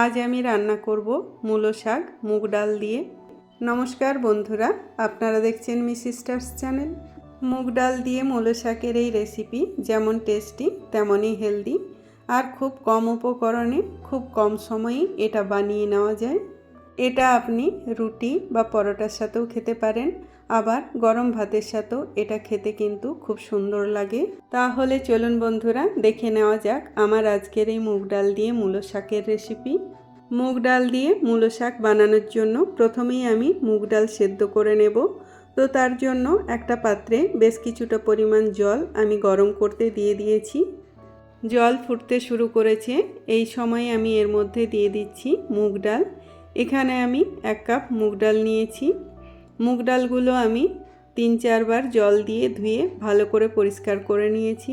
আজ আমি রান্না করব মূলো শাক, মুগ ডাল দিয়ে। নমস্কার বন্ধুরা, আপনারা দেখছেন মি সিস্টার্স চ্যানেল। মুগ ডাল দিয়ে মূলো শাকের এই রেসিপি যেমন টেস্টি, তেমনই হেলদি। আর খুব কম উপকরণে, খুব কম সময়ে এটা বানিয়ে নেওয়া যায়। এটা আপনি রুটি বা পরোটার সাথেও খেতে পারেন। আবার গরম ভাতের সাথেও এটা খেতে কিন্তু খুব সুন্দর লাগে। তাহলে চলুন বন্ধুরা, দেখে নেওয়া যাক আমার আজকের এই মুগ ডাল দিয়ে মূলো শাকের রেসিপি মুগ ডাল দিয়ে মূলো শাক বানানোর জন্য প্রথমেই আমি মুগ ডাল সেদ্ধ করে নেব। তো তার জন্য একটা পাত্রে বেশ কিছুটা পরিমাণ জল আমি গরম করতে দিয়ে দিয়েছি। জল ফুটতে শুরু করেছে, এই সময় আমি এর মধ্যে দিয়ে দিচ্ছি মুগ ডাল। এখানে আমি এক কাপ মুগ ডাল নিয়েছি। মুগ ডালগুলো আমি তিন চারবার জল দিয়ে ধুয়ে ভালো করে পরিষ্কার করে নিয়েছি।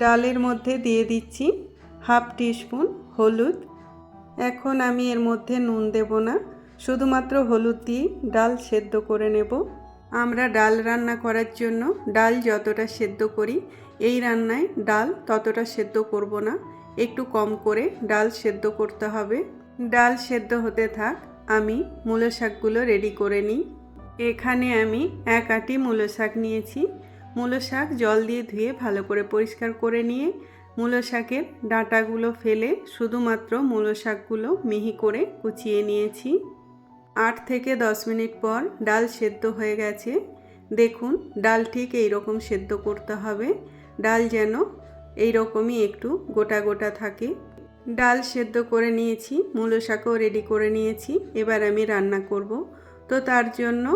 ডালের মধ্যে দিয়ে দিচ্ছি হাফ টিস্পুন হলুদ। এখন আমি এর মধ্যে নুন দেব না, শুধুমাত্র হলুদ দিয়ে ডাল সেদ্ধ করে নেব। আমরা ডাল রান্না করার জন্য ডাল যতটা সেদ্ধ করি, এই রান্নায় ডাল ততটা সেদ্ধ করব না, একটু কম করে ডাল সেদ্ধ করতে হবে। ডাল সেদ্ধ হতে থাক আমি মূলো শাকগুলো রেডি করে নিই। এখানে আমি এক আটি মূলো শাক নিয়েছি। মূলো শাক জল দিয়ে ধুয়ে ভালো করে পরিষ্কার করে নিয়ে মূলো শাকের ডাঁটাগুলো ফেলে শুধুমাত্র মূলো শাকগুলো মিহি করে কুচিয়ে নিয়েছি। আট থেকে দশ মিনিট পর ডাল সেদ্ধ হয়ে গেছে। দেখুন, ডাল ঠিক এই রকম সেদ্ধ করতে হবে। ডাল যেন এই রকমই একটু গোটা গোটা থাকে। ডাল সেদ্ধ করে নিয়েছি, মূলো শাকও রেডি করে নিয়েছি, এবার আমি রান্না করব। তো তার জন্য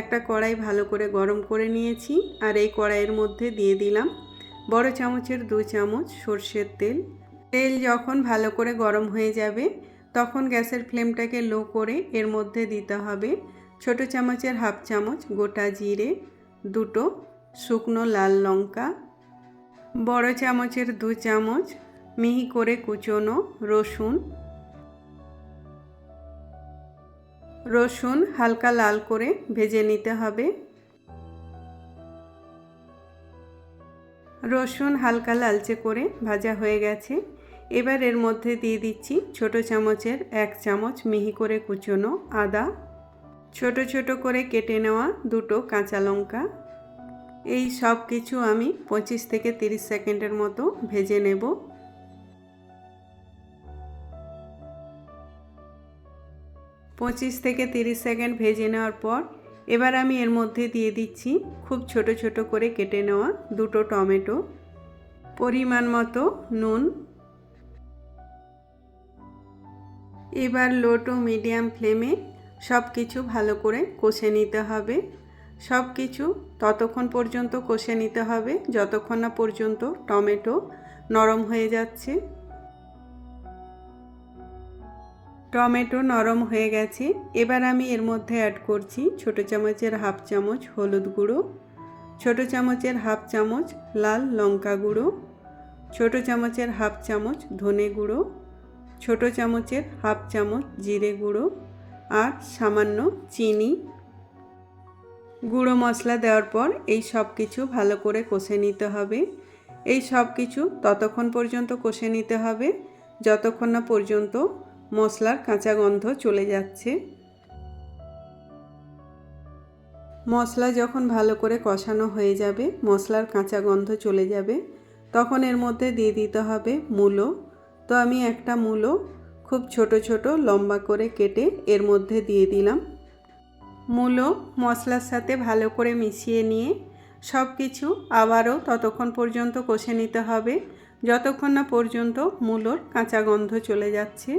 একটা কড়াই ভালো করে গরম করে নিয়েছি আর এই কড়াইয়ের মধ্যে দিয়ে দিলাম বড় চামচের দু চামচ সর্ষের তেল। তেল যখন ভালো করে গরম হয়ে যাবে, তখন গ্যাসের ফ্লেমটাকে লো করে এর মধ্যে দিতে হবে ছোট চামচের হাফ চামচ গোটা জিরে, দুটো শুকনো লাল লঙ্কা, বড় চামচের দু চামচ মিহি করে কুচোনো রসুন। রসুন হালকা লাল করে ভেজে নিতে হবে। রসুন হালকা লালচে করে ভাজা হয়ে গেছে। এবার এর মধ্যে দিয়ে দিচ্ছি ছোট চামচের এক চামচ মিহি করে কুচোনো আদা। ছোট ছোট করে কেটে নেওয়া দুটো কাঁচা লঙ্কা। এই সব কিছু আমি পঁচিশ থেকে তিরিশ সেকেন্ডের মতো ভেজে নেব। পঁচিশ থেকে তিরিশ সেকেন্ড ভেজে নেওয়ার পর এবার আমি এর মধ্যে দিয়ে দিচ্ছি খুব ছোট ছোট করে কেটে নেওয়া দুটো টমেটো, পরিমাণ মতো নুন। এবার লো টু মিডিয়াম ফ্লেমে সব কিছু ভালো করে কষে নিতে হবে। সব কিছু ততক্ষণ পর্যন্ত কষে নিতে হবে, যতক্ষণ না পর্যন্ত টমেটো নরম হয়ে যাচ্ছে। টমেটো নরম হয়ে গেছে। এবার আমি এর মধ্যে অ্যাড করছি ছোট চামচের হাফ চামচ হলুদ গুঁড়ো, ছোট চামচের হাফ চামচ লাল লঙ্কা গুঁড়ো, ছোট চামচের হাফ চামচ ধনে গুঁড়ো, ছোট চামচের হাফ চামচ জিরে গুঁড়ো আর সামান্য চিনি। গুঁড়ো মশলা দেওয়ার পর এই সব কিছু ভালো করে কষে নিতে হবে। এই সব কিছু ততক্ষণ পর্যন্ত কষে নিতে হবে। যতক্ষণ না পর্যন্ত মশলার কাঁচা গন্ধ চলে যাচ্ছে। মশলা যখন ভালো করে কষানো হয়ে যাবে, মশলার কাঁচা গন্ধ চলে যাবে, তখন এর মধ্যে দিয়ে দিতে হবে মূলো। তো আমি একটা মূলো খুব ছোট ছোট লম্বা করে কেটে এর মধ্যে দিয়ে দিলাম। মূলো মশলার সাথে ভালো করে মিশিয়ে নিয়ে সব কিছু আবারও ততক্ষণ পর্যন্ত কষে নিতে হবে। যতক্ষণ না পর্যন্ত মূলোর কাঁচা গন্ধ চলে যাচ্ছে।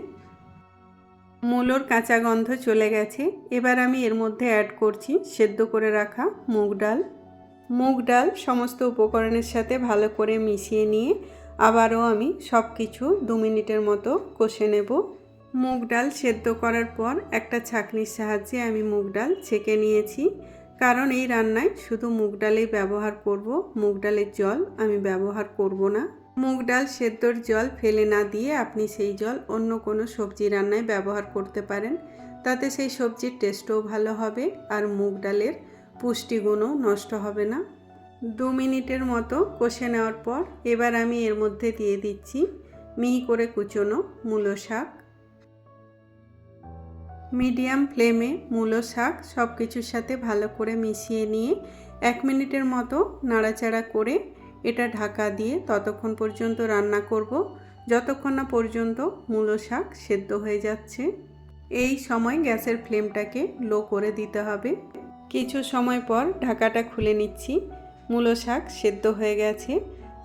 মূলোর কাঁচা গন্ধ চলে গেছে। এবার আমি এর মধ্যে অ্যাড করছি সেদ্ধ করে রাখা মুগ ডাল। মুগ ডাল সমস্ত উপকরণের সাথে ভালো করে মিশিয়ে নিয়ে আবারও আমি সব কিছু দু মিনিটের মতো কষে নেব। মুগ ডাল সেদ্ধ করার পর একটা ছাঁকনির সাহায্যে আমি মুগ ডাল ছেঁকে নিয়েছি। কারণ এই রান্নায় শুধু মুগ ডালেই ব্যবহার করব, মুগ ডালের জল আমি ব্যবহার করব না। মুগ ডাল সেদ্ধর জল ফেলে না দিয়ে আপনি সেই জল অন্য কোনো সবজি রান্নায় ব্যবহার করতে পারেন। তাতে সেই সবজির টেস্টও ভালো হবে আর মুগ ডালের পুষ্টিগুণও নষ্ট হবে না। দু মিনিটের মতো কষে নেওয়ার পর এবার আমি এর মধ্যে দিয়ে দিচ্ছি মিহি করে কুচোনো মূলো শাক। মিডিয়াম ফ্লেমে মূলো শাক সব কিছুর সাথে ভালো করে মিশিয়ে নিয়ে এক মিনিটের মতো নাড়াচাড়া করে এটা ঢাকা দিয়ে ততক্ষণ পর্যন্ত রান্না করব। যতক্ষণ না পর্যন্ত মূলো শাক সেদ্ধ হয়ে যাচ্ছে। এই সময় গ্যাসের ফ্লেমটাকে লো করে দিতে হবে। কিছু সময় পর ঢাকাটা খুলে নিচ্ছি। মূলো শাক সেদ্ধ হয়ে গেছে।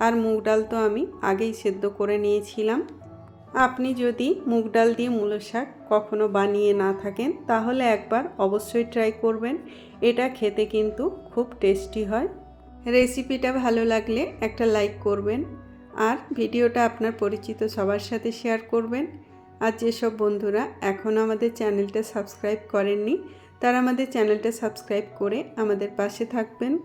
আর মুগ ডাল তো আমি আগেই সেদ্ধ করে নিয়েছিলাম। আপনি যদি মুগ ডাল দিয়ে মূলো শাক কখনো বানিয়ে না থাকেন, তাহলে একবার অবশ্যই ট্রাই করবেন। এটা খেতে কিন্তু খুব টেস্টি হয়। রেসিপিটা ভালো লাগলে একটা লাইক করবেন আর ভিডিওটা আপনার পরিচিত সবার সাথে শেয়ার করবেন। আর যেসব বন্ধুরা এখনও আমাদের চ্যানেলটা সাবস্ক্রাইব করেননি, তারা আমাদের চ্যানেলটা সাবস্ক্রাইব করে আমাদের পাশে থাকবেন।